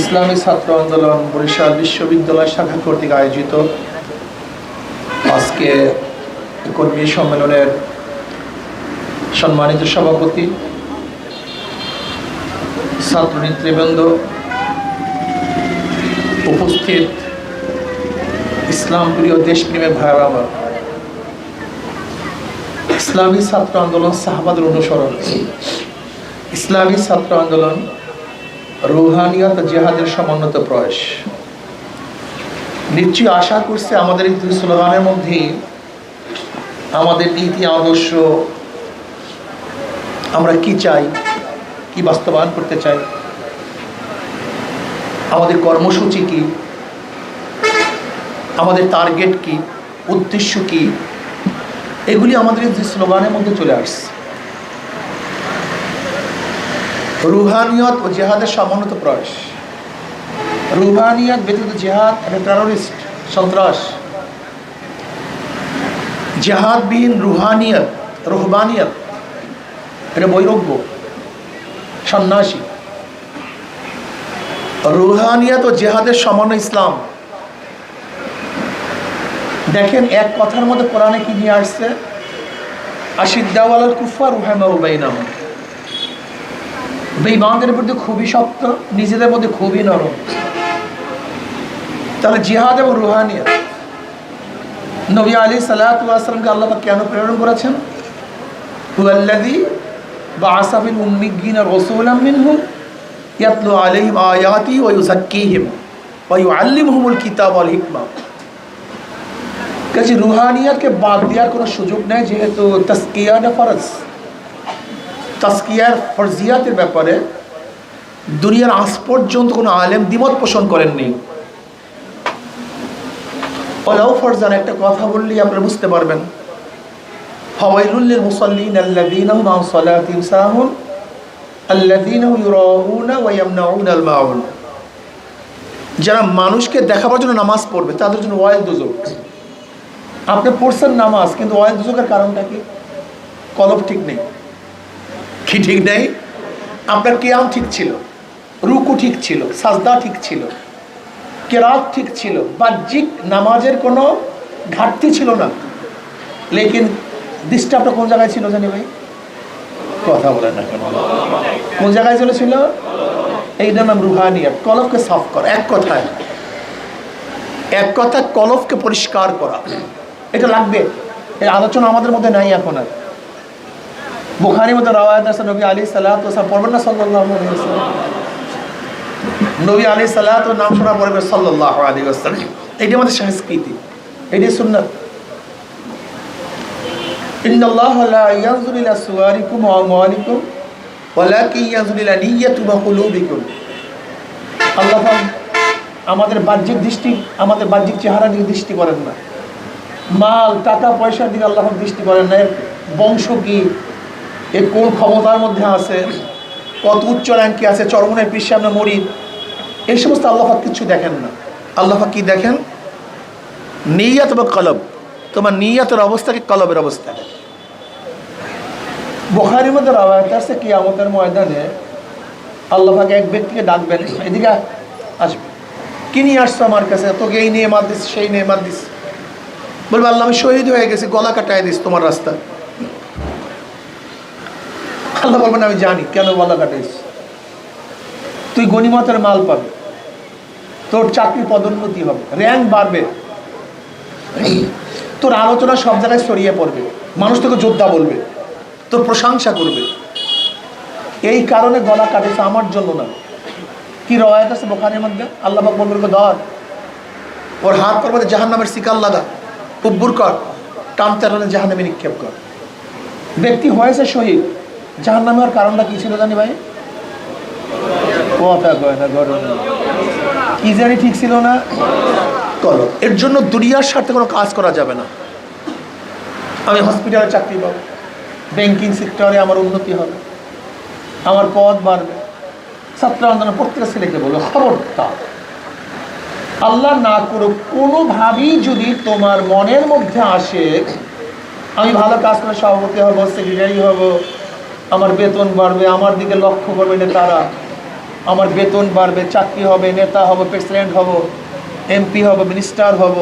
ইসলামী ছাত্র আন্দোলন বরিশাল বিশ্ববিদ্যালয় শাখা কর্তৃক আয়োজিত আজকে কর্মী সম্মেলনের সম্মানিত সভাপতি ছাত্র নেতৃবৃন্দ উপস্থিত ইসলাম প্রিয় দেশপ্রেমের ভাইয়েরা আমার। ইসলামী ছাত্র আন্দোলন সাহাবাদের অনুসরণ। ইসলামী ছাত্র আন্দোলন রুহানিয়ত জেহাদের সমন্বিত প্রয়াস। নিশ্চয়ই আশা করছে আমাদের এই দুই স্লোগানের মধ্যেই আমাদের নীতি, আদর্শ, আমরা কি চাই, কি বাস্তবায়ন করতে চাই, আমাদের কর্মসূচি কি, আমাদের টার্গেট কি, উদ্দেশ্য কি, এগুলি আমাদের দুই স্লোগানের মধ্যে চলে আসছে। রুহানিয়ত ও জেহাদের সমন্বিত প্রয়াস। রুহানিয়ত ব্যতীত জেহাদ এটা টেরোরিস্ট সন্ত্রাস। জেহাদবিহীন রুহানিয়ত, রুহবানিয়ত এটা বৈরজ্ঞ সন্ন্যাসী। রুহানিয়ত ও জেহাদের সমন্বয় ইসলাম। দেখেন, এক কথার মধ্যে কোরআনে কি নিয়ে আসছে? আশিদ্দাওয়াল কুফা রুহামা উবাইনাম বেঈমানদের মধ্যে খুবই শক্ত, নিজেদের মধ্যে খুবই নরম। তাহলে জিহাদ এবং রুহানিয়া নবী আলী সাল্লাহামকে আল্লাহ কেন প্রেরণ করেছেন? হুয়াল্লাদি বা আসাফিল উম্মিগিন রসুলাম মিনহুম ইয়াতলু আয়াতি ওয়া ইউযাক্কিহিম ওয়া ইউআল্লিমুহুমুল কিতাব ওয়াল হিকমা। কাজে রুহানিয়াতকে বাদ দেওয়ার কোনো সুযোগ নেই, যেহেতু তাস্কিয়াটা ফরজ। তাস্কিয়ার ফরজিয়াতের ব্যাপারে দুনিয়ার আজ পর্যন্ত কোনো আলেম দ্বিমত পোষণ করেননি। ওলাও ফরজান, একটা কথা বললেই আপনারা বুঝতে পারবেন। যারা মানুষকে দেখাবার জন্য নামাজ পড়বে, তাদের জন্য ওয়াইল দুজক আপনি পড়ছেন নামাজ, কিন্তু ওয়াইল দুজকের কারণটা কি? কলব ঠিক নেই। কি ঠিক নেই? আপনার কেয়াম ঠিক ছিল, রুকু ঠিক ছিল, সাজদা ঠিক ছিল, কেরাত ঠিক ছিল, বাহ্যিক নামাজের কোনো ঘাটতি ছিল না। লেকিন ডিস্টার্বটা কোন জায়গায় ছিল জানি ভাই? কথা বলে না কেন? কোন জায়গায় চলেছিল এইটা নাম রুহানিয়া, কলফকে সাফ করা, এক কথায়। এক কথায় কলফকে পরিষ্কার করা। এটা লাগবে। এই আলোচনা আমাদের মধ্যে নাই এখন আর। বুখারি মতো রাওয়ায়ত আছে, নবী আলী সাল্লাহ তো সাল্লাহাম পড়বেন না সল্লাহ নবী আলী সাল্লাহ তো নাম শোনা পড়বে সল্লাহ আলী আসসালাম এটি আমাদের সংস্কৃতি, এটি সুন্নত। ইন্নাল্লাহ লা ইয়ানজুরু ইলা সুওয়ারিকুম ওয়া আমওয়ালিকুম, ওয়ালাকিন ইয়ানজুরু ইলা নিয়্যাতিকুম ওয়া কুলুবিকুম। আল্লাহ আমাদের বাহ্যিক দৃষ্টি, আমাদের বাহ্যিক চেহারা দিকে দৃষ্টি করেন না। মাল, টাকা পয়সা দিকে আল্লাহ দৃষ্টি করেন না। বংশ কি? এ কোন ক্ষমতার মধ্যে আছে, কত উচ্চ র্যাঙ্কে আছে চরমনের পীর সামনে মরি এই সমস্ত আল্লাহাক কিছু দেখেন না। আল্লাহাক কি দেখেন? নিয়াত বা কলব। তোমার নিয়াতের অবস্থাকে কলবের অবস্থা? বোখারির মধ্যে রাওয়ায়ত আছে কি আমাদের ময়দানে আল্লাহাকে এক ব্যক্তিকে ডাকবেন, এদিকে আসবে। কি নিয়ে আসছো আমার কাছে? তোকে এই নিয়ে মার দিস, সেই নিয়ে মার দিস। বলবে, আল্লাহ আমি শহীদ হয়ে গেছি, গলা কাটায় দিস তোমার রাস্তা আল্লাহ বলবেন, আমি জানি কেন গলা কাটাইস তুই গণিমতের মাল পাবে। তোর চাকরি পদোন্নতি হবে। র্যাঙ্ক বাড়বে। তোর আলোচনা সব জায়গায় ছড়িয়ে পড়বে। মানুষ তোকে যোদ্ধা বলবে। তোর প্রশংসা করবে। এই কারণে গলা কাটেছে আমার জন্য না। কি রয়াত আছে বোখানের মধ্যে? আল্লাহ বলবে ধর। ওর হাত পর মধ্যে জাহান নামের শিকার লাগা। উব্বুর কর। টানে জাহান নামে নিক্ষেপ কর। ব্যক্তি হয়েছে শহীদ। জাহান নামে ওর কারণটা কি ছিল জানি ভাই? কথা কি জানি ঠিক ছিল না। কলম এর জন্য দুনিয়ার স্বার্থে কোনো কাজ করা যাবে না। আমি হসপিটালে চাকরি পাবো। ব্যাংকিং সেক্টরে আমার উন্নতি হবে। আমার পদ বাড়বে। ছাত্র আন্দোলন প্রত্যেকটা ছেলেকে বলব খবরদার। আল্লাহ না করুক, কোনোভাবেই যদি তোমার মনের মধ্যে আসে, আমি ভালো কাজ করে সভাপতি হব সেক্রেটারি হব আমার বেতন বাড়বে, আমার দিকে লক্ষ্য করবে এটা তারা আমার বেতন বাড়বে, চাকরি হবে, নেতা হব, প্রেসিডেন্ট হব, এমপি হব, মিনিস্টার হব।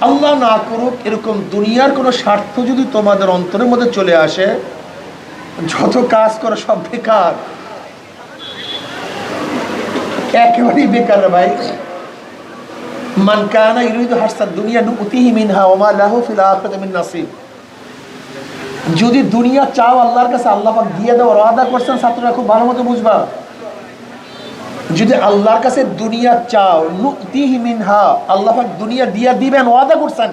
আল্লাহ না করুক, এরকম দুনিয়ার কোনো স্বার্থ যদি তোমাদের অন্তরের মধ্যে চলে আসে, যত কাজ করো সব বেকার। একেবারেই বেকার ভাই। মান কানা ইউরিদু হাসাদ দুনিয়া নুতিহি মিনহা ওমা লাহু ফিল আখিরাতি মিন নাসিব। যদি দুনিয়া চাও আল্লাহর কাছে, আল্লাহ পাক দিয়ে দেওয়ার ওয়াদা করছেন, ছাত্ররা খুব ভালো মতো বুঝবা। যদি আল্লাহর কাছে দুনিয়া চাও, নুতিহি মিনহা, আল্লাহ পাক দুনিয়া দিয়া দিবেন, ওয়াদা করছেন।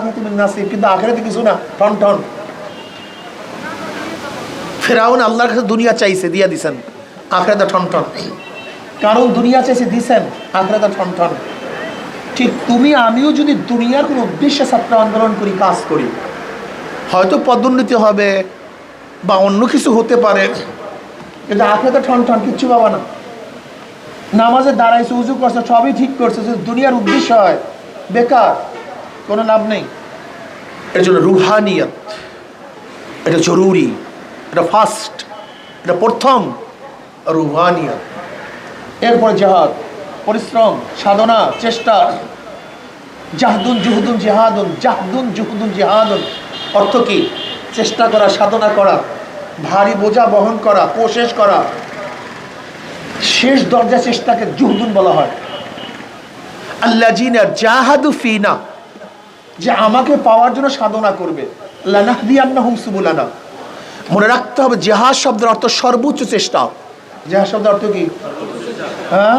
কিন্তু না ফেরাউন আল্লাহর কাছে দুনিয়া চাইছে ঠন। কারণ দুনিয়া চাইছে, দিছেন, আখরাতে ঠন ঠন। ঠিক তুমি, আমিও যদি দুনিয়ার কোনো উদ্দেশ্যে ছাত্র আন্দোলন করি, কাজ করি, হয়তো পদোন্নতি হবে বা অন্য কিছু হতে পারে। কিন্তু আপনি তো ঠন ঠন, কিচ্ছু পাবা না। নামাজে দাঁড়াইছে, উজু করছে, সবই ঠিক করছে যদি দুনিয়ার উদ্দেশ্য হয়। বেকার, কোনো লাভ নেই। এর জন্য রুহানিয়ত। এটা জরুরি, এটা ফার্স্ট এটা প্রথম রুহানিয়া এরপরে জেহাদ। পরিশ্রম, সাধনা, চেষ্টা। জাহদুন জুহুদুন জেহাদুন, জাহদুন জুহুদুন জেহাদুন। অর্থ কি? চেষ্টা করা, সাধনা করা, ভারী বোঝা বহন করা কোশেষ করা। শেষ দরজা চেষ্টাকে জুহদুন বলা হয়। আল্লাহ জিনা জাহাদু ফিনা, যে আমাকে পাওয়ার জন্য সাধনা করবে। সুবুলানা। মনে রাখতে হবে জেহাজ শব্দের অর্থ সর্বোচ্চ চেষ্টা। জেহাজ শব্দের অর্থ কি? হ্যাঁ?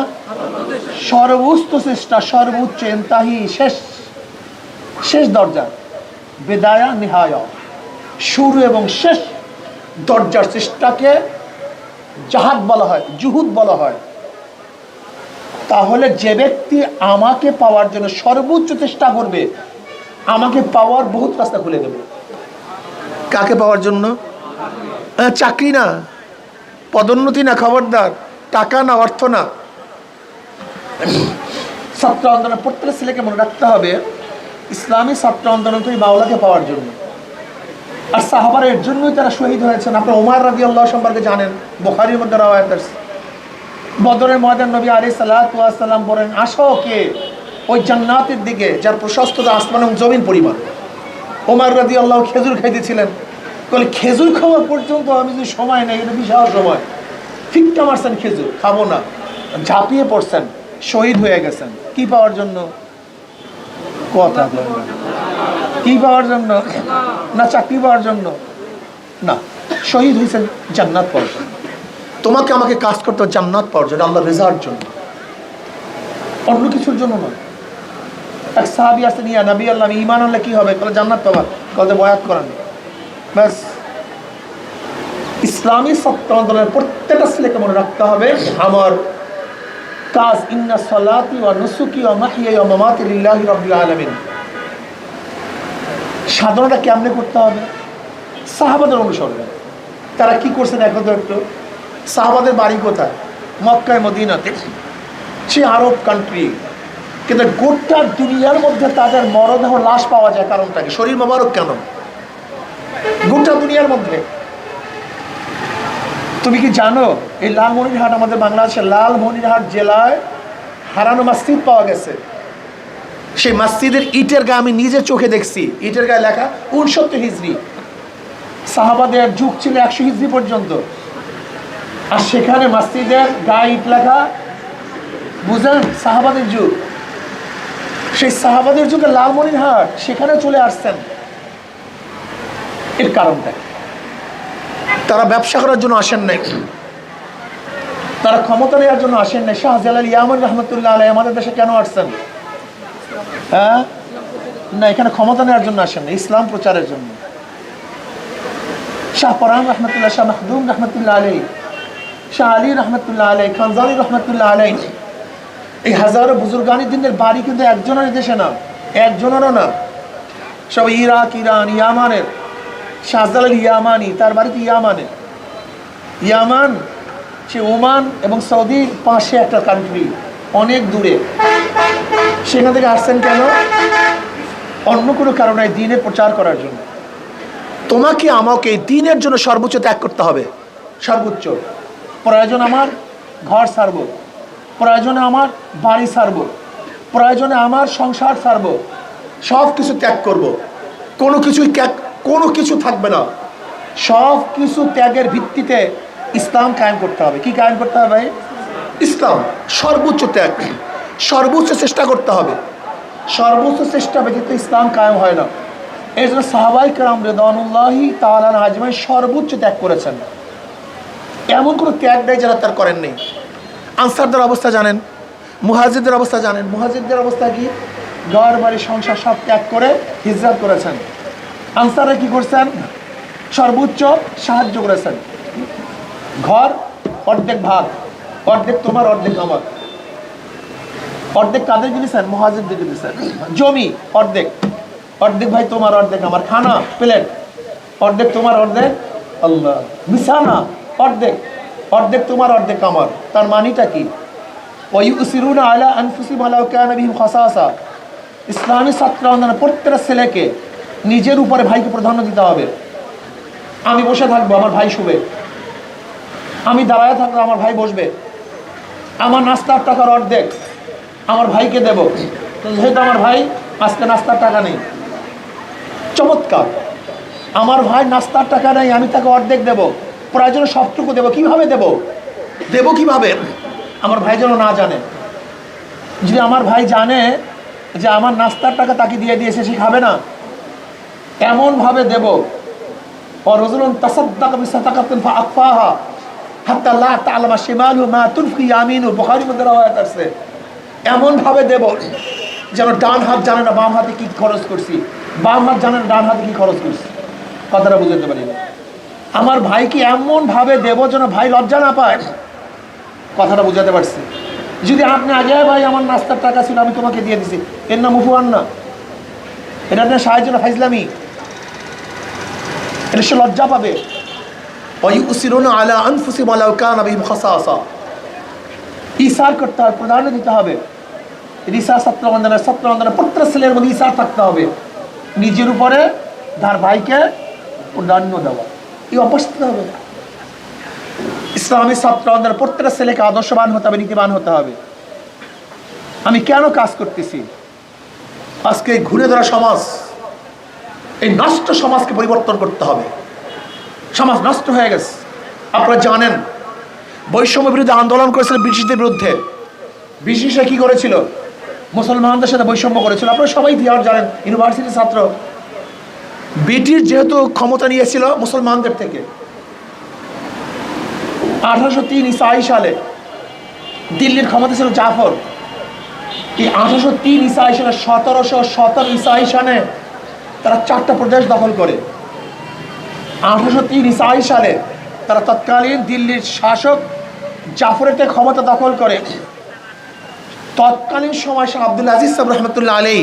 সর্বোচ্চ চেষ্টা, সর্বোচ্চ এন্তাহি, শেষ শেষ দরজা। বেদায়া, নিহায়। শুরু এবং শেষ দরজার চেষ্টাকে জাহাদ বলা হয়, জুহুদ বলা হয়। তাহলে যে ব্যক্তি আমাকে পাওয়ার জন্য সর্বোচ্চ চেষ্টা করবে, আমাকে পাওয়ার বহুত রাস্তা খুলে দেবে। কাকে পাওয়ার জন্য? চাকরি না, পদোন্নতি না, খবরদার। টাকা না, অর্থ না। ছাত্র আন্দোলন, প্রত্যেকটা ছেলেকে মনে রাখতে হবে, ইসলামী ছাত্র আন্দোলন করি মাওলাকে পাওয়ার জন্য। আর সাহাবার এর জন্যই তারা শহীদ হয়েছেন। আপনার ওমার রাজি আল্লাহ সম্পর্কে জানেন, বোখারির মধ্যে রাওয়ায়াত। বদরের ময়দান নবী আলী সাল্লাম বলেন, আসো কে? ওই জান্নাতের দিকে, যার প্রশস্ততা আসমান এবং জমিন পরিমাণ। ওমার রাজি আল্লাহ খেজুর খাইতেছিলেন। বলে খেজুর খাওয়া পর্যন্ত আমি যদি সময় নেই, এটা বিশাল সময়। ফিক্কা মারছেন খেজুর, খাব না। ঝাঁপিয়ে পড়ছেন। শহীদ হয়ে গেছেন। কি পাওয়ার জন্য? কথা কি পাওয়ার জন্য? না, চাকরি পাওয়ার জন্য? না, শহীদ হয়েছেন জান্নাত পাওয়ার জন্য। তোমাকে আমাকে কাজ করতে জান্নাত পাওয়ার জন্য আল্লাহ রেজার জন্য। অন্য কিছুর জন্য নয়। এক সাহাবি আসতে নিয়ে নবী আল্লাহ, আমি ইমান আনলে কি হবে? বলে, জান্নাত পাবা। কলে বয়াত করেন। ব্যাস। ইসলামী সত্য আন্দোলনের প্রত্যেকটা ছেলেকে মনে রাখতে হবে, আমার কাজ, ইন্না সলাতি ওয়া নুসুকি ওয়া মাহিয়া ওয়া মামাতি লিল্লাহি রাব্বিল আলামিন। সাধনাটা কেমনে করতে হবে? সাহাবাদের অনুসরণে। তারা কি করছেন তো একটু সাহাবাদের বাড়ি কোথায়? মক্কায়, মদিনাতে। সে আরব কান্ট্রি কিন্তু গোটা দুনিয়ার মধ্যে তাদের মরদেহ লাশ পাওয়া যায় কারণটাকে শরীর মোবারক কেন? গোটা দুনিয়ার মধ্যে। তুমি কি জানো, এই লালমনিরহাট আমাদের বাংলাদেশের লালমনিরহাট জেলায় হারানো মসজিদ পাওয়া গেছে। সেই মসজিদের ইটের গায়ে আমি নিজে চোখে দেখছি। ইটের গায়ে লেখা উনসত্তর হিজড়ি। সাহাবাদের যুগ ছিল একশো হিজড়ি পর্যন্ত। আর সেখানে মসজিদের গায়ে ইট লেখা বুঝলেন সাহাবাদের যুগ। সেই সাহাবাদের যুগে লালমনিরহাট সেখানে চলে আসছেন। এর কারণটা? তারা ব্যবসা করার জন্য আসেন নাই। তারা ক্ষমতা নেওয়ার জন্য আসেন নাই। শাহজালাল ইয়ামান রহমতুল্লাহ আলাই আমাদের দেশে কেন আসছেন? হ্যাঁ? না, এখানে ক্ষমতা নেওয়ার জন্য আসেন না ইসলাম প্রচারের জন্য। শাহ পরান রহমতুল্লাহ, শাহ মাহদুম রহমতুল্লাহ আলাই শাহ আলী রহমতুল্লাহ আলাই খানজানি রহমতুল্লাহ আলাই এই হাজারো বুজুর্গানি দিনের বাড়ি কিন্তু একজনের দেশে না, একজনেরও না। সব ইরাক, ইরান, ইয়ামানের শাহজালাল ইয়ামানি, তার বাড়িতে ইয়ামানে। ইয়ামান, সে ওমান এবং সৌদি পাশে একটা কান্ট্রি অনেক দূরে। সেখান থেকে আসছেন কেন? অন্য কোনো কারণে দিনে প্রচার করার জন্য। তোমাকে আমাকে দিনের জন্য সর্বোচ্চ ত্যাগ করতে হবে। সর্বোচ্চ। প্রয়োজন আমার, ঘর সারব। প্রয়োজনে আমার বাড়ি সারব। প্রয়োজনে আমার সংসার সারব। সব কিছু ত্যাগ করব। কোনো কিছুই ত্যাগ কোনো কিছু থাকবে না। সব কিছু ত্যাগের ভিত্তিতে ইসলাম কায়েম করতে হবে। কি কায়েম করতে হবে ভাই? ইসলাম। সর্বোচ্চ ত্যাগ। সর্বোচ্চ চেষ্টা করতে হবে। সর্বোচ্চ চেষ্টা ব্যতীত ইসলাম কায়েম হয় না। এই জন্য সাহাবাই কালাম রেদানুল্লাহি তালান আজমাই সর্বোচ্চ ত্যাগ করেছেন। এমন কোনো ত্যাগ নেই যারা তার করেন নেই। আনসারদের অবস্থা জানেন মুহাজিদদের অবস্থা জানেন। মুহাজিদদের অবস্থা কি? ঘর বাড়ি সংসার সব ত্যাগ করে হিজরাত করেছেন। আনসারে কি করছেন? সর্বোচ্চ সাহায্য করেছেন। ঘর, অর্ধেক ভাগ। অর্ধেক তোমার, অর্ধেক আমার। অর্ধেক কাদের দিয়েছেন মহাজিদ দিকে দিয়েছেন জমি, অর্ধেক। অর্ধেক ভাই তোমার, অর্ধেক আমার। খানা, প্লেট। অর্ধেক তোমার, অর্ধেক আল্লাহ। বিছানা, অর্ধেক। অর্ধেক তোমার, অর্ধেক আমার। তার মানিটা কি? ওয়ুসিরুন আলা আনফুসিম আলা কানা বিহিম খাসাসা। ইসলামী ছাত্র প্রত্যেকটা ছেলেকে নিজের উপরে ভাইকে প্রাধান্য দিতে হবে। আমি বসে থাকব, আমার ভাই শুবে। আমি দাঁড়ায় থাকব, আমার ভাই বসবে। আমার নাস্তার টাকার অর্ধেক আমার ভাইকে দেব। যেহেতু আমার ভাই, আজকে নাস্তার টাকা নেই। চমৎকার। আমার ভাই নাস্তার টাকা নেই, আমি তাকে অর্ধেক দেব। প্রয়োজনে সবটুকু দেব। কীভাবে দেব? দেব কীভাবে? আমার ভাই যেন না জানে। যদি আমার ভাই জানে যে আমার নাস্তার টাকা তাকে দিয়ে দিয়েছে, সে খাবে না। এমনভাবে দেব। এমন ভাবে এমনভাবে দেব যেন ডান হাত জানে না, বাম হাতে কি খরচ করছি। বাম হাত জানে না, ডান হাতে কি খরচ করছি। কথাটা বুঝতে পারি না। আমার ভাইকে এমনভাবে দেব যেন ভাই লজ্জা না পায়। কথাটা বুঝাতে পারছি। যদি আপনি আগে ভাই আমার নাস্তার টাকা ছিল, আমি তোমাকে দিয়ে দিছি। এর নাম উপহার না। এটা আপনার সাহায্য না ফাইজলামি। এটা সে লজ্জা পাবে। ওয়ুসিরুনা আলা আনফুসিহিম ওয়ালাউ কানা বিহিম খাসাসা। ইসার করতে হবে প্রাধান্য দিতে হবে। রিসা সত্যবন্ধনের সত্যবন্ধনের প্রত্যেক ছেলের মধ্যে ইসার থাকতে হবে। নিজের উপরে তার ভাইকে প্রাধান্য দেওয়া। এই অবস্থিত হবে ইসলামী ছাত্রদের প্রত্যেকটা ছেলেকে আদর্শবান হতে হবে নীতিবান হতে হবে। আমি কেন কাজ করতেছি? আজকে ঘুরে ধরা সমাজ। এই নষ্ট সমাজকে পরিবর্তন করতে হবে। সমাজ নষ্ট হয়ে গেছে। আপনারা জানেন, বৈষম্য বিরুদ্ধে আন্দোলন করেছিল ব্রিটিশদের বিরুদ্ধে। ব্রিটিশরা কি করেছিল? মুসলমানদের সাথে বৈষম্য করেছিল। আপনারা সবাই ইতিহাস জানেন ইউনিভার্সিটির ছাত্র। ব্রিটিশ যেহেতু ক্ষমতা নিয়েছিল মুসলমানদের থেকে। আঠারোশো তিন ইসাই সালে দিল্লির ক্ষমতা ছিল জাফর। এই আঠারোশো তিন ইসাই সালে সতেরোশো সতেরো ইসাই সালে তারা চারটা প্রদেশ দখল করে। আঠারোশো তিন সালে তারা তৎকালীন দিল্লির শাসক জাফরের থেকে ক্ষমতা দখল করে। তৎকালীন সময় শাহ আব্দুল আজিজ সাহেব রহমতুল্লাহ আলী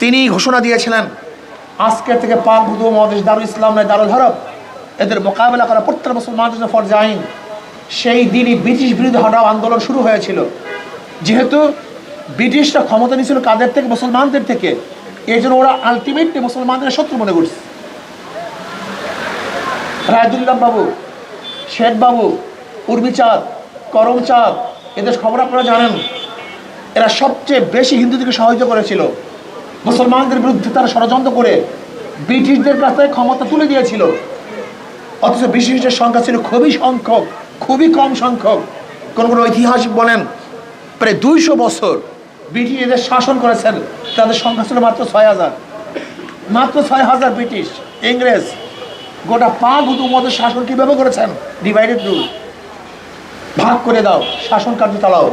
তিনি ঘোষণা দিয়েছিলেন আজকের থেকে পাক ভূত মহাদেশ দারুল ইসলাম নয়, দারুল হরব এদের মোকাবেলা করা প্রত্যেক মুসলমানদের ফরজ আইন। সেই দিনই ব্রিটিশ বিরুদ্ধে হঠাৎ আন্দোলন শুরু হয়েছিল। যেহেতু ব্রিটিশরা ক্ষমতা নিয়েছিল কাদের থেকে? মুসলমানদের থেকে। এই জন্য ওরা আলটিমেটলি মুসলমানদের শত্রু মনে করছে। রায়দুল্লাহ বাবু শেখ বাবু উর্মিচাঁদ করমচাঁদ এদের খবর আপনারা জানেন, এরা সবচেয়ে বেশি হিন্দুদেরকে সহায়তা করেছিল। মুসলমানদের বিরুদ্ধে তারা ষড়যন্ত্র করে ব্রিটিশদের কাছে ক্ষমতা তুলে দিয়েছিল। অথচ ব্রিটিশদের সংখ্যা ছিল খুবই সংখ্যক, খুবই কম সংখ্যক। কোন কোন ঐতিহাসিক বলেন, প্রায় দুইশো বছর ব্রিটিশ এদের শাসন করেছেন, তাদের সংখ্যা ছিল মাত্র ছয় হাজার। মাত্র ছয় হাজার ব্রিটিশ, ইংরেজ, গোটা পাক উপমদের শাসন কীভাবে করেছেন? ডিভাইডেড রুল ভাগ করে দাও, শাসন কার্য চালাও।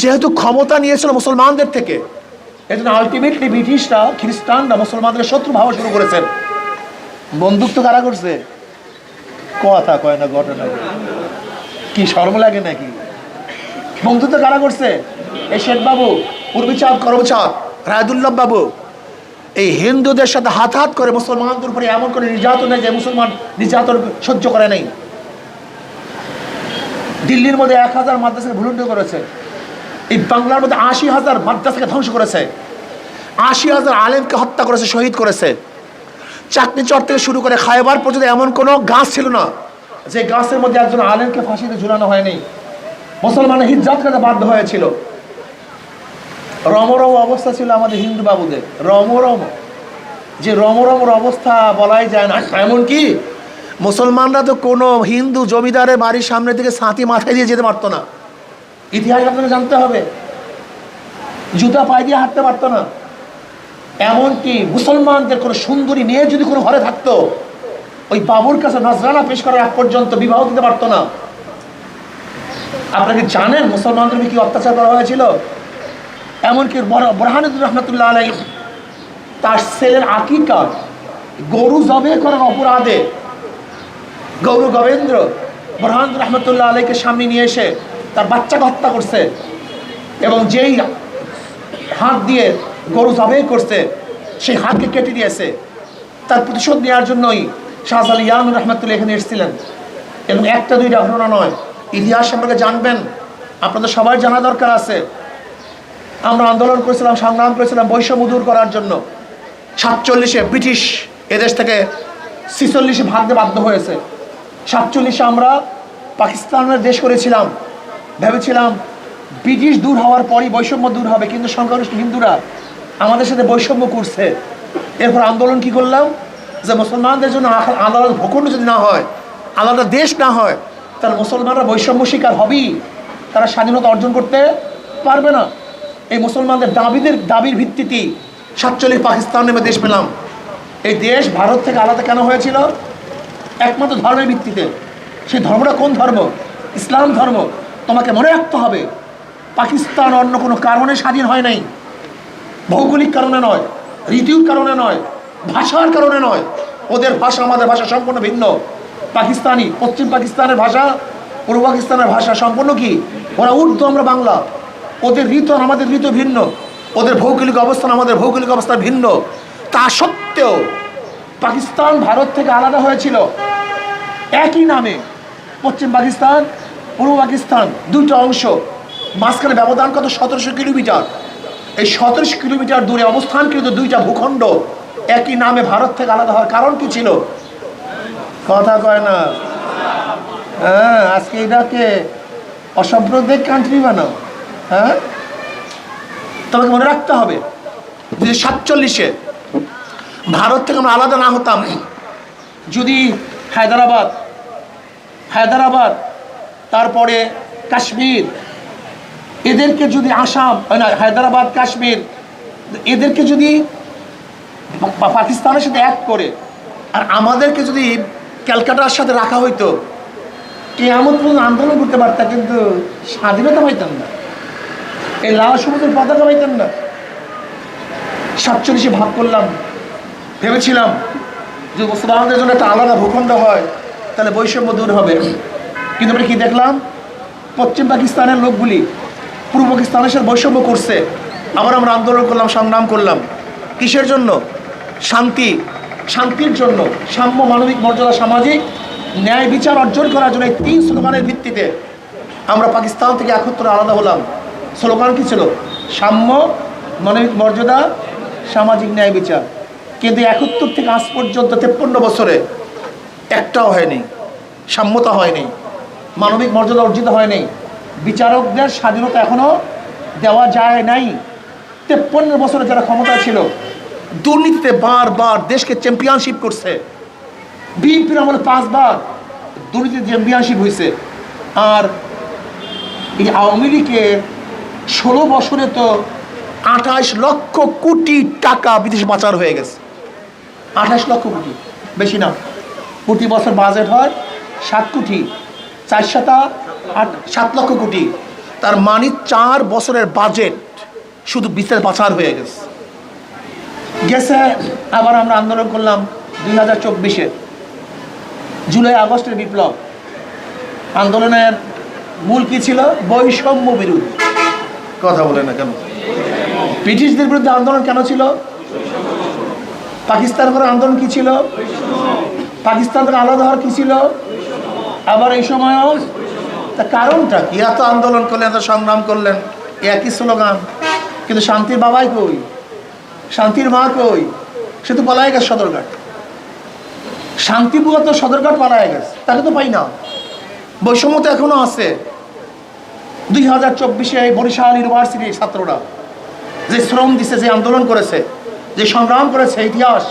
যেহেতু ক্ষমতা নিয়েছিল মুসলমানদের থেকে, এজন্য আলটিমেটলি ব্রিটিশরা, খ্রিস্টানরা মুসলমানদের শত্রু ভাবা শুরু করেছেন। বন্দুক তো কারা করছে? কথা কয় না, ঘটনা কি শরম লাগে নাকি? বন্ধু তো কারা করছে? শেখ বাবু উর্মিচাঁদ করমচাঁদ রায়দুল্লাহ বাবু। এই হিন্দুদের সাথে হাত হাত করে মুসলমানদের উপরে এমন করে নির্যাতন যে মুসলমান নির্যাতন সহ্য করে নেই। দিল্লির মধ্যে এক হাজার মাদ্রাসাকে ভুলুণ্ড করেছে। এই বাংলার মধ্যে আশি হাজার মাদ্রাসাকে ধ্বংস করেছে। আশি হাজার আলেমকে হত্যা করেছে, শহীদ করেছে। চাকরি চর থেকে শুরু করে খাইবার পর্যন্ত এমন কোনো গাছ ছিল না যে গাছের মধ্যে একজন আলেমকে ফাঁসিতে ঝুলানো হয়নি। মুসলমানের হিজ্জাত করতে বাধ্য হয়েছিল। রমরম অবস্থা ছিল আমাদের হিন্দু বাবুদের। রমরম। যে রমরমর অবস্থা বলাই যায় না। এমনকি মুসলমানরা তো কোনো হিন্দু জমিদারের বাড়ির সামনে থেকে সাঁতি মাথায় দিয়ে যেতে পারতো না। ইতিহাস আপনাকে জানতে হবে। জুতা পায়ে দিয়ে হাঁটতে পারতো না। এমনকি মুসলমানদের কোনো সুন্দরী মেয়ে যদি কোনো ঘরে থাকতো ওই বাবুর কাছে নজরানা পেশ করার আগ পর্যন্ত বিবাহ দিতে পারতো না। আপনাকে জানেন মুসলমানদের কি অত্যাচার করা হয়েছিল? এমনকি বোরহানুদ্দিন রহমতুল্লাহ আলাই তার ছেলের আকিকা গরু জবে করার অপরাধে গৌর গোবেন্দ্র বোরহান রহমতুল্লাহ আলাইকে সামনে নিয়ে এসে তার বাচ্চাকে হত্যা করছে এবং যেই হাত দিয়ে গরু জবে করছে, সেই হাতকে কেটে দিয়েছে। তার প্রতিশোধ নেওয়ার জন্যই শাহজাল ইয়ান রহমতুল্লাহ এখানে এসেছিলেন। এবং একটা দুইটা ঘটনা নয়, ইতিহাস সম্পর্কে জানবেন। আপনাদের সবাই জানা দরকার আছে। আমরা আন্দোলন করেছিলাম, সংগ্রাম করেছিলাম বৈষম্য দূর করার জন্য। সাতচল্লিশে ব্রিটিশ এদেশ থেকে ছিচল্লিশে ভাগতে বাধ্য হয়েছে। সাতচল্লিশে আমরা পাকিস্তানের দেশ করেছিলাম। ভেবেছিলাম ব্রিটিশ দূর হওয়ার পরই বৈষম্য দূর হবে, কিন্তু সংখ্যাগরিষ্ঠ হিন্দুরা আমাদের সাথে বৈষম্য করছে। এরপর আন্দোলন কি করলাম? যে মুসলমানদের জন্য আলাদা ভূখণ্ড যদি না হয়, আলাদা দেশ না হয়, তাহলে মুসলমানরা বৈষম্য শিকার হবেই। তারা স্বাধীনতা অর্জন করতে পারবে না। এই মুসলমানদের দাবিদের, দাবির ভিত্তিতেই সাতচল্লিশ পাকিস্তান নেমে দেশ পেলাম। এই দেশ ভারত থেকে আলাদা কেন হয়েছিল? একমাত্র ধর্মের ভিত্তিতে। সেই ধর্মটা কোন ধর্ম? ইসলাম ধর্ম। তোমাকে মনে রাখতে হবে, পাকিস্তান অন্য কোনো কারণে স্বাধীন হয় নাই। ভৌগোলিক কারণে নয়, ঋতুর কারণে নয়, ভাষার কারণে নয়। ওদের ভাষা, আমাদের ভাষা সম্পূর্ণ ভিন্ন। পাকিস্তানি, পশ্চিম পাকিস্তানের ভাষা, পূর্ব পাকিস্তানের ভাষা সম্পূর্ণ কি? ওরা উর্দু, আমরা বাংলা। ওদের ঋতু আর আমাদের ঋতু ভিন্ন। ওদের ভৌগোলিক অবস্থান আমাদের ভৌগোলিক অবস্থান ভিন্ন। তা সত্ত্বেও পাকিস্তান, ভারত থেকে আলাদা হয়েছিল। একই নামে পশ্চিম পাকিস্তান, পূর্ব পাকিস্তান দুটো অংশ। মাঝখানে ব্যবধান কত? সতেরোশো কিলোমিটার। এই সতেরোশো কিলোমিটার দূরে অবস্থানকৃত দুইটা ভূখণ্ড একই নামে ভারত থেকে আলাদা হওয়ার কারণ কি ছিল? কথা কয় না। হ্যাঁ আজকে এটাকে অসাম্প্রদায়িক কান্ট্রি বানাও। হ্যাঁ? তোমাকে মনে রাখতে হবে যে সাতচল্লিশে ভারত থেকে আমরা আলাদা না হতাম, যদি হায়দ্রাবাদ হায়দ্রাবাদ, তারপরে কাশ্মীর, এদেরকে যদি আসাম না, হায়দ্রাবাদ, কাশ্মীর, এদেরকে যদি পাকিস্তানের সাথে এক করে, আর আমাদেরকে যদি ক্যালকাটার সাথে রাখা হইতো, কেয়ামত পর্যন্ত আন্দোলন করতে পারতাম, কিন্তু স্বাধীনতা পাইতাম না। এই লাল সমুদ্রের পতাকা পাইতাম না। সাতচল্লিশে ভাগ করলাম। ভেবেছিলাম যে মুসলমানদের জন্য একটা আলাদা ভূখণ্ড হয়, তাহলে বৈষম্য দূর হবে। কিন্তু আমরা কি দেখলাম? পশ্চিম পাকিস্তানের লোকগুলি পূর্ব পাকিস্তানের সাথে বৈষম্য করছে। আবার আমরা আন্দোলন করলাম, সংগ্রাম করলাম। কিসের জন্য? শান্তি, শান্তির জন্য। সাম্য, মানবিক মর্যাদা, সামাজিক ন্যায় বিচার অর্জন করার জন্য এই তিন স্লোগানের ভিত্তিতে আমরা পাকিস্তান থেকে একত্র আলাদা হলাম। স্লোগান কি ছিল? সাম্য মানবিক মর্যাদা, সামাজিক ন্যায় বিচার। কিন্তু একাত্তর থেকে আজ পর্যন্ত তেপ্পন্ন বছরে একটাও হয়নি। সাম্যতা হয়নি। মানবিক মর্যাদা অর্জিত হয়নি। বিচারকদের স্বাধীনতা এখনও দেওয়া যায় নাই। তেপ্পন্ন বছরে যারা ক্ষমতায় ছিল, দুর্নীতিতে বারবার দেশকে চ্যাম্পিয়নশিপ করছে। বিএনপির আমলে পাঁচবার দুর্নীতিতে চ্যাম্পিয়নশিপ হয়েছে। আর এই আওয়ামী লীগের ষোলো বছরে তো আঠাশ লক্ষ কোটি টাকা বিদেশ পাচার হয়ে গেছে। আঠাশ লক্ষ কোটি, বেশি না। প্রতি বছর বাজেট হয় সাত কোটি, চার সাতা আট, সাত লক্ষ কোটি। তার মানে চার বছরের বাজেট শুধু বিচার পাচার হয়ে গেছে। গেছে, আবার আমরা আন্দোলন করলাম দুই হাজার চব্বিশে। জুলাই, আগস্টের বিপ্লব। আন্দোলনের মূল কী ছিল? বৈষম্য বিরোধী। কথা বলে না কেন? ব্রিটিশদের বিরুদ্ধে আন্দোলন কেন ছিল? পাকিস্তান করে আন্দোলন কি ছিল? পাকিস্তান থেকে আলাদা হওয়ার কি ছিল? আবার এই সময়ও তা কারণটা কি? এত আন্দোলন করলেন, এত সংগ্রাম করলেন একই স্লোগান। কিন্তু শান্তির বাবাই কই? শান্তির মা কই? সে তো পলাই গেছে সদরঘাট। শান্তিপুরা তো সদরঘাট পালায় গেছে, তাকে তো পাই না। বৈষম্য তো এখনও আছে। দুই হাজার চব্বিশে বরিশাল ইউনিভার্সিটির ছাত্ররা যে শ্রম দিছে, যে আন্দোলন করেছে, যে সংগ্রাম করেছে ইতিহাস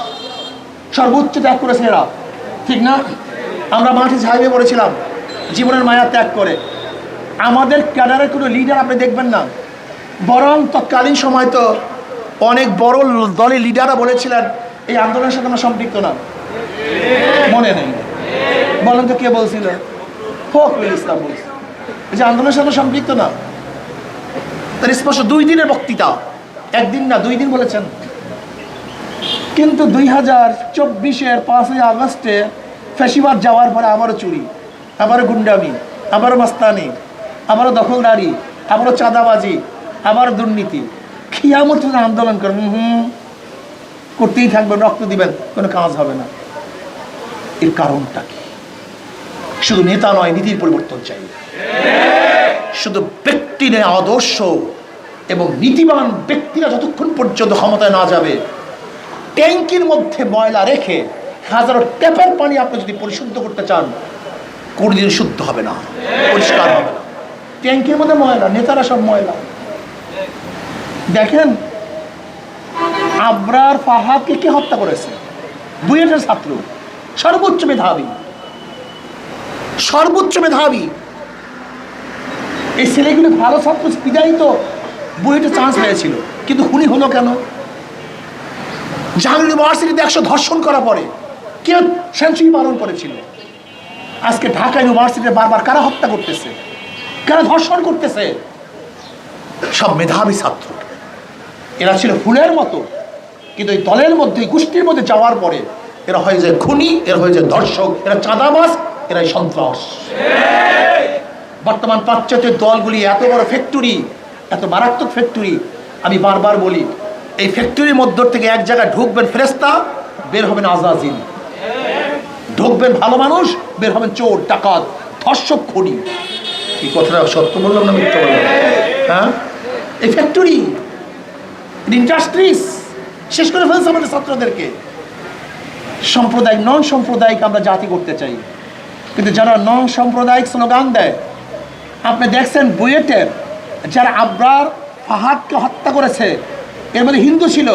সর্বোচ্চ ত্যাগ করেছে এরা। ঠিক না? আমরা মাঠে ঝাইবে পড়েছিলাম জীবনের মায়া ত্যাগ করে। আমাদের ক্যাডারের কোনো লিডার আপনি দেখবেন না। বরং তৎকালীন সময় তো অনেক বড় দলের লিডাররা বলেছিলেন, এই আন্দোলনের সাথে আমরা সম্পৃক্ত না। মনে নেই। বলেন তো কে বলছিল? ফখরুল ইসলাম বলছে। এই যে আন্দোলনের সাথে সম্পৃক্ত না। তার স্পষ্ট দুই দিনের বক্তৃতা। একদিন না, দুই দিন বলেছেন। কিন্তু দুই হাজার চব্বিশের পাঁচই আগস্টে ফেসিবাদ যাওয়ার পরে আবারও চুরি আবারও গুন্ডামি আবারও মাস্তানি আবারও দখলদারি আবারও চাঁদাবাজি আবারও দুর্নীতি। খিয়ামত আন্দোলন করেন। হুম। করতেই থাকবেন, রক্ত দিবেন, কোনো কাজ হবে না। এর কারণটা কি? শুধু নেতা নয়, নীতির পরিবর্তন চাই। শুধু ব্যক্তি নেই আদর্শ এবং নীতিবান ব্যক্তিরা যতক্ষণ পর্যন্ত ক্ষমতায় না যাবে, ট্যাঙ্কির মধ্যে ময়লা রেখে হাজারো ট্যাপের পানি আপনি যদি পরিশুদ্ধ করতে চান, কোনোদিন শুদ্ধ হবে না, পরিষ্কার হবে না। ট্যাঙ্কির মধ্যে ময়লা, নেতারা সব ময়লা। দেখেন, আবরার ফাহাদকে কে হত্যা করেছে? বুয়েটের ছাত্র, সর্বোচ্চ মেধাবী। সর্বোচ্চ মেধাবী। এই ছেলেগুলো ভালো ছাত্র বিদায়ী তো বুয়েটে চান্স পেয়েছিল। কিন্তু খুনি হলো কেন? জাহাঙ্গীর ইউনিভার্সিটিতে একশো ধর্ষণ করা পরে কেউ সেঞ্চুরি পালন করেছিল? আজকে ঢাকা ইউনিভার্সিটিতে বারবার কারা হত্যা করতেছে? কারা ধর্ষণ করতেছে? সব মেধাবী ছাত্র। এরা ছিল ফুলের মতো, কিন্তু এই দলের মধ্যে, এই গোষ্ঠীর মধ্যে যাওয়ার পরে এরা হয়ে যায় খুনি, এরা হয়ে যায় ধর্ষক, এরা চাঁদাবাস এরাই সন্ত্রাস। বর্তমান পাশ্চাত্যের দলগুলি এত বড় ফ্যাক্টরি এত মারাত্মক ফ্যাক্টরি আমি বারবার বলি, এই ফ্যাক্টরির মধ্য থেকে এক জায়গায় ঢুকবেন ফেরেস্তা বের হবেন আজাজিল ঢুকবেন ভালো মানুষ, বের হবেন চোর, ডাকাত, ধর্ষক, খুনি। এই কথাটা সত্য বললাম না মিথ্যা বললাম? হ্যাঁ? এই ফ্যাক্টরি ইন্ডাস্ট্রিজ শেষ করে ফেলছে আমাদের ছাত্রদেরকে। সাম্প্রদায়িক নন সাম্প্রদায়িক আমরা জাতি করতে চাই। কিন্তু যারা নন সাম্প্রদায়িক স্লোগান দেয় আপনি দেখছেন বুয়েটের যারা আবরার ফাহাদকে হত্যা করেছে, এর মধ্যে হিন্দু ছিল।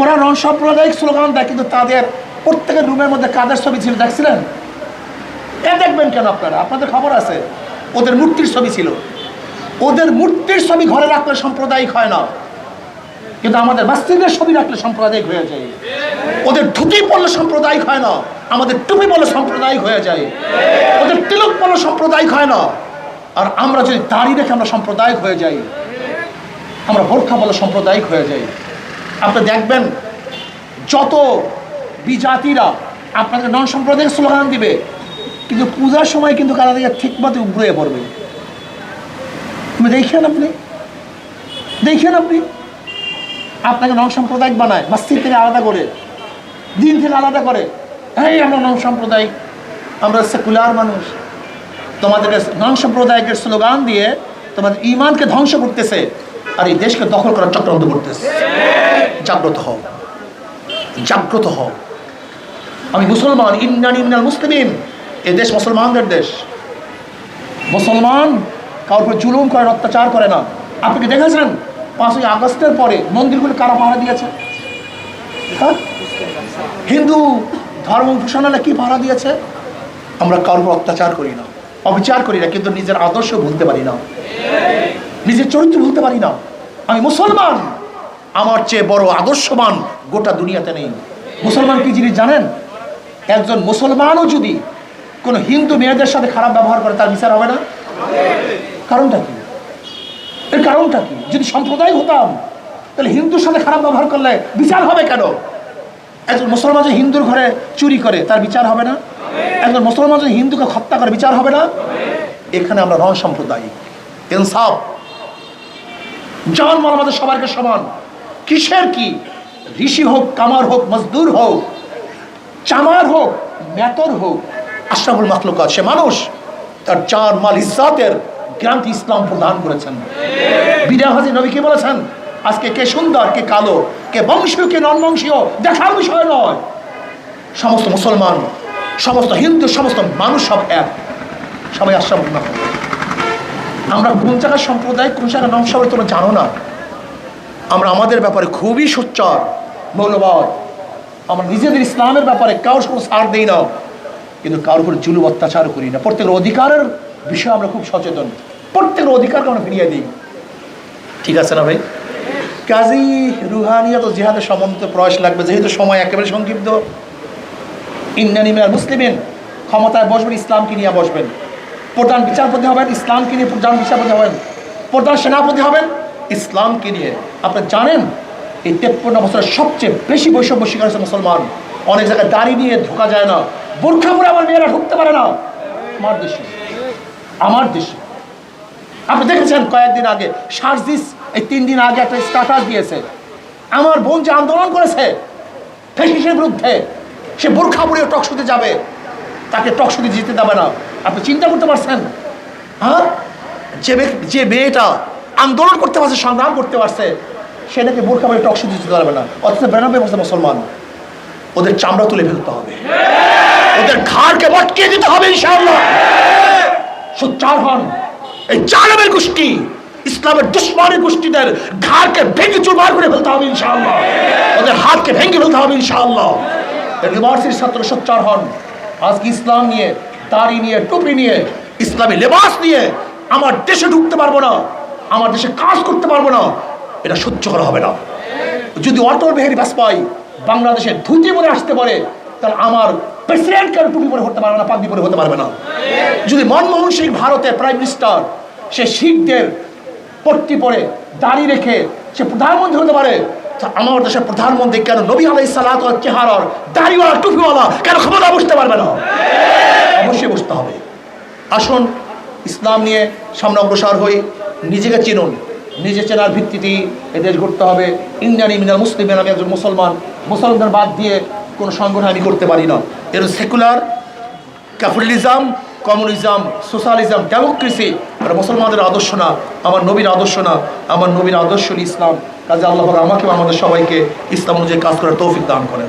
ওরা নন সাম্প্রদায়িক স্লোগান দেয়, কিন্তু তাদের প্রত্যেকের রুমের মধ্যে কাদের ছবি ছিল দেখছিলেন? এ দেখবেন কেন আপনারা? আপনাদের খবর আছে। ওদের মূর্তির ছবি ছিল। ওদের মূর্তির ছবি ঘরে রাখলে সাম্প্রদায়িক হয় না। কিন্তু আমাদের মাস্তিদের ছবি রাখলে সাম্প্রদায়িক হয়ে যায়। ওদের ধুতি পড়লে সাম্প্রদায়িক হয় না। আমাদের টুপি বলে সাম্প্রদায়িক হয়ে যায়। ওদের তিলক বলে সাম্প্রদায়িক হয় না। আর আমরা যদি দাড়ি রেখে আমরা সাম্প্রদায়িক হয়ে যাই, আমরা বোরখা বলে সাম্প্রদায়িক হয়ে যাই। আপনি দেখবেন, যত বিজাতিরা আপনাদের নন সাম্প্রদায়িক স্লোগান দিবে, কিন্তু পূজার সময় কিন্তু কারা থেকে ঠিক মতো উগ্রয়ে পড়বে। তুমি দেখেন আপনি? দেখেন আপনি? আপনাকে নন সাম্প্রদায়িক বানায়, মসজিদ থেকে আলাদা করে, দিন থেকে আলাদা করে। এই আমরা নন সাম্প্রদায়িক, আমরা সেকুলার মানুষ। তোমাদেরকে নন সাম্প্রদায়িকের স্লোগান দিয়ে তোমাদের ইমানকে ধ্বংস করতেছে আর এই দেশকে দখল করার চক্রান্ত করতেছে। জাগ্রত হও। জাগ্রত হও। আমি মুসলমান ইন্নান ইন্নাল মুসলিমিন। এ দেশ মুসলমানদের দেশ। মুসলমান কারোর উপর জুলুম করে, অত্যাচার করে না। আপনি কি দেখেছেন? পাঁচই আগস্টের পরে মন্দিরগুলো কারা পাহারা দিয়েছে? হ্যাঁ? হিন্দু ধর্ম উপাসনালে কি পাহারা দিয়েছে? আমরা কারোর অত্যাচার করি না, অবিচার করি না, কিন্তু নিজের আদর্শ ভুলতে পারি না। নিজের চরিত্র ভুলতে পারি না। আমি মুসলমান, আমার চেয়ে বড় আদর্শবান গোটা দুনিয়াতে নেই। মুসলমান কি জিনিস জানেন? একজন মুসলমানও যদি কোনো হিন্দু মেয়েদের সাথে খারাপ ব্যবহার করে, তার বিচার হবে না? কারণটা কি? এর কারণটা কি? যদি সম্প্রদায় হতাম, তাহলে হিন্দুর সাথে খারাপ ব্যবহার করলে বিচার হবে কেন? একজন মুসলমান যদি হিন্দুর ঘরে চুরি করে, তার বিচার হবে না? একজন মুসলমান যদি হিন্দুকে হত্যা করে, বিচার হবে না? এখানে আমরা রং সাম্প্রদায়িক ইনসাফ। জান মাল আমাদের সবাইকে সমান। কিসের কি? ঋষি হোক, কামার হোক, মজদুর হোক, চামার হোক মেতর হোক, আশরাফুল মাখলুকাত, সে মানুষ, তার চার মাল, ইজ্জাতের গ্রান্তি ইসলাম প্রদান করেছেন। বিদায় হাজির নবী কি বলেছেন? আজকে কে সুন্দর, কে কালো, কে বংশীয় কে নন বংশীয় দেখার বিষয় নয়। সমস্ত মুসলমান, সমস্ত হিন্দু, সমস্ত মানুষ সব এক। সবাই আশ্রম না আমরা কোন জায়গার সম্প্রদায়, কোন জায়গার নাম সবাই তোমরা জানো না। আমরা আমাদের ব্যাপারে খুবই সোচ্চার, মৌলবাদ। আমরা নিজেদের ইসলামের ব্যাপারে কারোর কোনো সার দিই না। কিন্তু কারোর উপর জুলুম, অত্যাচার করি না। প্রত্যেকের অধিকারের বিষয়ে আমরা খুব সচেতন। প্রত্যেকের অধিকারকে আমরা ফিরিয়ে দিই। ঠিক আছে না ভাই? কাজী রুহানিয়া তো জিহাদের সম্বন্ধে প্রয়াস লাগবে, যেহেতু সময় একেবারে সংক্ষিপ্ত। ইন্ডিয়ান মুসলিমিন, ক্ষমতায় বসবেন, ইসলামকে নিয়ে বসবেন। প্রধান বিচারপতি হবেন, ইসলামকে নিয়ে প্রধান বিচারপতি হবেন। প্রধান সেনাপতি হবেন, ইসলামকে নিয়ে। আপনারা জানেন, এই তেপ্পন্ন বছরের সবচেয়ে বেশি বৈষম্য শিকার হচ্ছে মুসলমান। অনেক জায়গায় দাড়ি নিয়ে ঢোকা যায় না। বোরখা পরে আমার মেয়েরা ঢুকতে পারে না। আমার দেশে আমার দেশে আপনি দেখেছেন কয়েকদিন আগে সার্জিস এই তিন দিন আগে একটা স্ট্যাটাস দিয়েছে। আমার বোন যে আন্দোলন করেছে ফেসিসের বিরুদ্ধে সে বোরখা পরে টকশুতে যাবে। তাকে টকশুতে জিতে দেবে না। আপনি চিন্তা করতে পারছেন? হ্যাঁ? যে যে মেয়েটা আন্দোলন করতে পারছে সংগ্রাম করতে পারছে সে নাকি বোরখা পরে টকশুতে জিতে পারবে না। অথচ বেরানব্বই বছর মুসলমান ওদের চামড়া তুলে ফেলতে হবে। ওদের ঘাড়কে মটকিয়ে দিতে হবে ইনশাআল্লাহ। সোচ্চার হন। এই জালেমের গোষ্ঠী, ইসলামের দুশ্মনের গোষ্ঠীদের ঘাড়কে ভেঙে চুরমার করে ফেলতে হবে ইনশাআল্লাহ। ওদের হাতকে ভেঙে ফেলতে হবে ইনশাআল্লাহ। ইউনিভার্সিটির ছাত্র সোচ্চার হন। আজকে ইসলাম নিয়ে, দাড়ি নিয়ে, টুপি নিয়ে, ইসলামী লেবাস নিয়ে আমার দেশে ঢুকতে পারব না, আমার দেশে কাজ করতে পারব না, এটা সহ্য করা হবে না। যদি অটল বিহারী বাজপেয়ী বাংলাদেশে ধুতি পরে আসতে পারে, তাহলে আমার প্রেসিডেন্ট কেন টুপি পরে হতে পারবে না, পাগড়ি পরে হতে পারবে না। যদি মনমোহন সিং ভারতের প্রাইম মিনিস্টার সে শিখদের পট্টি পরে দাড়ি রেখে সে প্রধানমন্ত্রী হতে পারে আমার দেশের প্রধানমন্ত্রী কেন নবী আলাই সালাত চেহারার দাড়িওয়ালা, টুপিওয়ালা কেন ক্ষমতা বসতে পারবে না? অবশ্যই বসতে হবে। আসুন, ইসলাম নিয়ে সামনে অগ্রসর হই, নিজেকে চিনুন, নিজে চেনার ভিত্তিতেই এ দেশ হবে। ইন্ডিয়ান ইমিনাল মুসলিম আমি একজন মুসলমান, মুসলমানদের বাদ দিয়ে কোনো সংগঠন আমি করতে পারি না। এর secular capitalism communism, socialism, democracy, আর মুসলমানদের আদর্শ না, আমার নবীর আদর্শ না, আমার নবীর আদর্শ ইসলাম। কাজে আল্লাহ আমাকে আমাদের সবাইকে ইসলাম অনুযায়ী কাজ করার তৌফিক দান করেন।